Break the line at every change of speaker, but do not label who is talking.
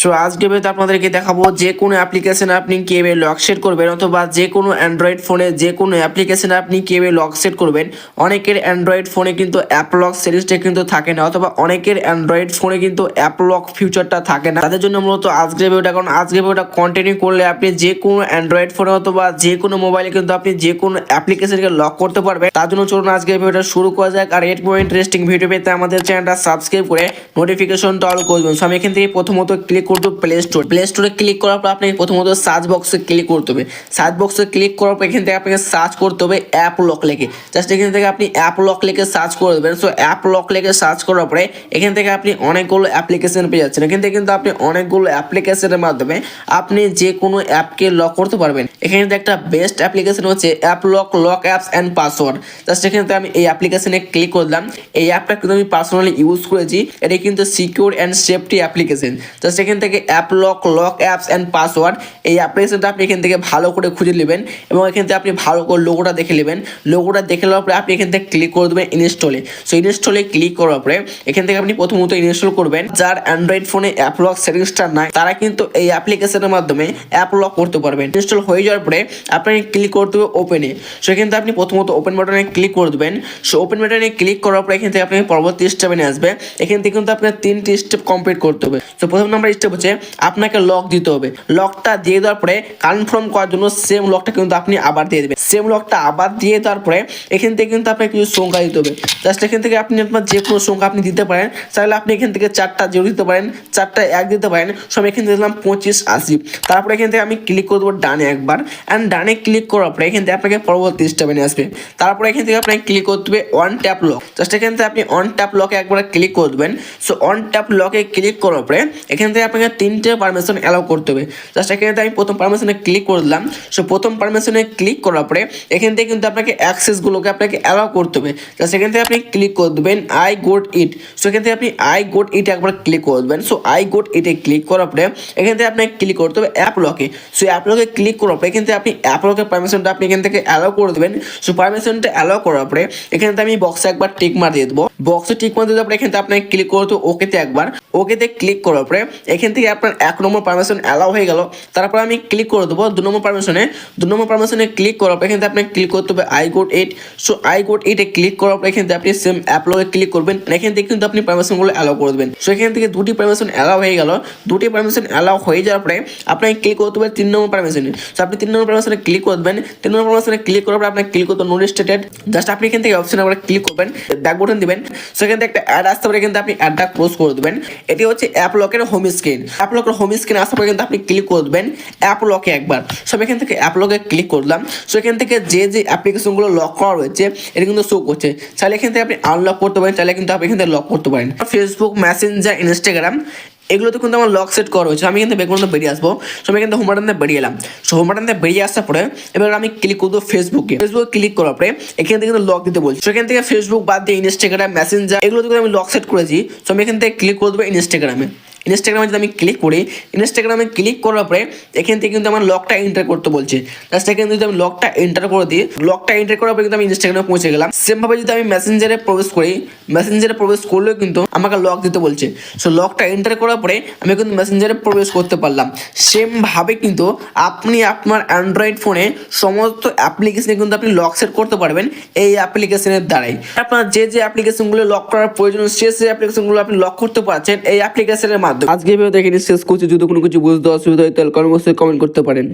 So আজকে ভিডিওতে আপনাদেরকে দেখাবো যে কোনো অ্যাপ্লিকেশন আপনি কীভাবে লক সেট করবেন অথবা যে কোনো অ্যান্ড্রয়েড ফোনে যে কোনো অ্যাপ্লিকেশন আপনি কীভাবে লক সেট করবেন। অনেকের অ্যান্ড্রয়েড ফোনে কিন্তু অ্যাপ লক সিরিজটা কিন্তু থাকে না অথবা অনেকের অ্যান্ড্রয়েড ফোনে কিন্তু অ্যাপ লক ফিউচারটা থাকে না। তাদের জন্য মূলত আজকে ভিডিওটা কারণ আজকের ভিডিওটা কন্টিনিউ করলে আপনি যে কোনো অ্যান্ড্রয়েড ফোনে অথবা যে কোনো মোবাইলে কিন্তু আপনি যে কোনো অ্যাপ্লিকেশনকে লক করতে পারবেন। তার জন্য চলুন আজকের ভিডিওটা শুরু করা যাক আর এরপর ইন্টারেস্টিং ভিডিও পেতে আমাদের চ্যানেলটা সাবস্ক্রাইব করে নোটিফিকেশনটা অল করে দেবেন। সো আমি এখান থেকে প্রথমত ক্লিক করতে হবে প্লে স্টোর প্লে স্টোরে ক্লিক করার পর আপনাকে প্রথমত সার্চ বক্সে ক্লিক করতে হবে। সার্চ বক্সে ক্লিক করার পর এখান থেকে আপনাকে সার্চ করতে হবে অ্যাপ লক লেখে। জাস্ট এখান থেকে আপনি অ্যাপ লক লেখে সার্চ করে দেবেন। সো অ্যাপ লক লেখে সার্চ করার পরে এখান থেকে আপনি অনেকগুলো অ্যাপ্লিকেশন পেয়ে যাচ্ছেন। এখান থেকে কিন্তু আপনি অনেকগুলো অ্যাপ্লিকেশনের মাধ্যমে আপনি যে কোনো অ্যাপকে লক করতে পারবেন। এখানে একটা বেস্ট অ্যাপ্লিকেশন হচ্ছে app lock lock apps and password just এখানে আমি এই অ্যাপ্লিকেশনে ক্লিক করলাম। এই অ্যাপটা কিন্তু আমি পার্সোনালি ইউজ করেছি। এটা কিন্তু secure and safety application just এখান থেকে app lock lock apps and password এই অ্যাপ্লিকেশনটা আপনি এখান থেকে ভালো করে খুঁজে নেবেন এবং এখান থেকে আপনি ভালো করে লোগোটা দেখে নেবেন। লোগোটা দেখে নেওয়ার পরে আপনি এখান থেকে ক্লিক করে দেবেন ইনস্টলে সো ইনস্টলে ক্লিক করার পরে এখান থেকে আপনি প্রথমত ইনস্টল করবেন। যার অ্যান্ড্রয়েড ফোনে অ্যাপ লক সেটিংসটা নাই, তারা কিন্তু এই অ্যাপ্লিকেশনের মাধ্যমে অ্যাপ লক করতে পারবেন। ইনস্টল হয়ে যাওয়ার পরে আপনাকে ক্লিক করতে হবে ওপেনে সো এখান থেকে আপনি প্রথমত ওপেন বাটনে ক্লিক করে দেবেন। সো ওপেন বাটনে ক্লিক করার পরে এখান থেকে আপনি পরবর্তী স্টেপে আসবে। এখান থেকে কিন্তু আপনার তিনটি স্টেপ কমপ্লিট করতে হবে। তো প্রথম নাম্বার স্টেপ হচ্ছে আপনাকে লক দিতে হবে। লকটা দিয়ে দেওয়ার পরে কনফার্ম করার জন্য সেম লকটা কিন্তু আপনি আবার দিয়ে দেবেন। সেম লকটা আবার দিয়ে দেওয়ার পরে এখান থেকে কিন্তু আপনাকে কিছু সংখ্যা দিতে হবে। জাস্ট এখান থেকে আপনি আপনার যে কোনো সংখ্যা আপনি দিতে পারেন, তাহলে আপনি এখান থেকে চারটা জিরো দিতে পারেন, চারটা এক দিতে পারেন। সব এখান থেকে দিলাম পঁচিশ আশি। তারপরে এখান থেকে আমি ক্লিক করে দেবো ডানে একবার। অ্যান্ড ডানে ক্লিক করার পরে এখান থেকে আপনাকে পরবর্তী স্টেপে নিয়ে আসবে। তারপরে এখান থেকে আপনাকে ক্লিক করতে হবে ওয়ান ট্যাপ লক জাস্ট এখান থেকে আপনি অন ট্যাপ লকে একবার ক্লিক করে দেবেন সো অন ট্যাপ লকে ক্লিক করার পরে এখান থেকে আপনাকে তিনটে পারমিশন অ্যালাউ করতে হবে। জাস্ট এখানে থেকে আমি প্রথম পারমিশনে ক্লিক করে দিলাম সো প্রথম পারমিশনে ক্লিক করার পরে এখান থেকে কিন্তু আপনাকে অ্যাক্সেসগুলোকে আপনাকে অ্যালাউ করতে হবে। জাস্ট এখান থেকে আপনি ক্লিক করে দেবেন আই গোট ইট সো এখান থেকে আপনি আই গোট ইট একবার ক্লিক করে দেবেন so I got it click করার পরে এখান থেকে আপনাকে ক্লিক করতে হবে অ্যাপ লকে সো অ্যাপ লকে ক্লিক করার পরে এখান থেকে আপনি অ্যাপলকে পারমিশনটা আপনি এখান থেকে অ্যালাউ করে দেবেন। সো পারমিশনটা অ্যালাউ করার পরে, এখান থেকে আমি বক্সে একবার টিক মার দিয়ে দেবো। বক্সে টিক মার দেওয়ার এখান থেকে আপনাকে ক্লিক করতে ওকেতে একবার। ওকেতে ক্লিক করার পরে এখান থেকে আপনার এক নম্বর পারমিশন অ্যালাউ হয়ে গেল। তারপর আমি ক্লিক করে দেবো দু নম্বর পারমিশনে দু নম্বর পারমিশনে ক্লিক করার পর এখান থেকে আপনাকে ক্লিক করতে হবে I got it so I got এইটে ক্লিক করার পর এখান থেকে আপনি সেম অ্যাপলোকে ক্লিক করবেন। এখান থেকে কিন্তু আপনি পারমিশনগুলো অ্যালাউ করে দেবেন। সো এখান থেকে দুটি পারমিশন অ্যালাউ হয়ে গেল। দুটি পারমিশন অ্যালাউ হয়ে যাওয়ার পরে আপনাকে ক্লিক করতে হবে তিন নম্বর পারমিশনে সো আপনি তিন নম্বর পারমিশনে ক্লিক করে করবেন তিন নম্বর পারমিশনে ক্লিক করার পর আপনাকে ক্লিক করতে নোট স্টেটেড জাস্ট আপনি এখান থেকে অপশন আবার ক্লিক করবেন। ব্যাক বাটন দিবেন। সো এখান থেকে একটা অ্যাড আসতে পারে, কিন্তু আপনি অ্যাডটা ক্লোজ করে দেবেন। এটি হচ্ছে অ্যাপ লকের হোম স্ক্রিন অ্যাপ লকের হোম স্ক্রিন আসার পরে কিন্তু আপনি ক্লিক করবেন অ্যাপ লকে একবার। সব এখান থেকে অ্যাপ লকে ক্লিক করলাম। সো এখান থেকে যে যে অ্যাপ্লিকেশনগুলো লক করা রয়েছে, এটা কিন্তু শো করছে। চাইলে এখান থেকে আপনি আনলক করতে পারেন, চাইলে কিন্তু আপনি এখান থেকে লক করতে পারেন। ফেসবুক মেসেঞ্জার ইনস্টাগ্রাম এগুলোতে কিন্তু আমার লক সেট করা হয়েছে আমি কিন্তু বেগুন বেরিয়ে আসব। সো আমি কিন্তু হোমবাটনতে বেরিয়ে এলাম। সো হোমবাটনতে বেরিয়ে আসার পরে এবার আমি ক্লিক করব ফেসবুকে ফেসবুকে ক্লিক করার পরে এখান থেকে কিন্তু লক দিতে বলছি। এখান থেকে ফেসবুক বাদ দিয়ে ইনস্টাগ্রাম মেসেঞ্জার এগুলোতে কিন্তু আমি লক সেট করেছি। সো আমি এখান থেকে ক্লিক করে দেবো ইনস্টাগ্রামে ইনস্টাগ্রামে যদি আমি ক্লিক করি ইনস্টাগ্রামে ক্লিক করার পরে এখান থেকে কিন্তু আমার লকটা এন্টার করতে বলছে। জাস্ট এখানে যদি আমি লকটা এন্টার করে দিই লকটা এন্টার করার পরে কিন্তু আমি ইনস্টাগ্রামে পৌঁছে গেলাম। সেম ভাবে যদি আমি মেসেঞ্জারে প্রবেশ করি মেসেঞ্জারে প্রবেশ করলেও কিন্তু আমাকে লক দিতে বলছে। সো লকটা এন্টার করার পরে আমি কিন্তু মেসেঞ্জারে প্রবেশ করতে পারলাম। সেম ভাবে কিন্তু আপনি আপনার অ্যান্ড্রয়েড ফোনে সমস্ত অ্যাপ্লিকেশনে কিন্তু আপনি লক সেট করতে পারবেন এই অ্যাপ্লিকেশনের দ্বারাই। আপনার যে যে অ্যাপ্লিকেশনগুলো লক করার প্রয়োজন, সে সেই অ্যাপ্লিকেশনগুলো আপনি লক করতে পারছেন এই অ্যাপ্লিকেশনের মাধ্যমে। আজকে ভিডিও দেখে শেষ করছি যদি কোনো কিছু বুঝতে অসুবিধা হয় তাহলে কমেন্ট করতে পারেন।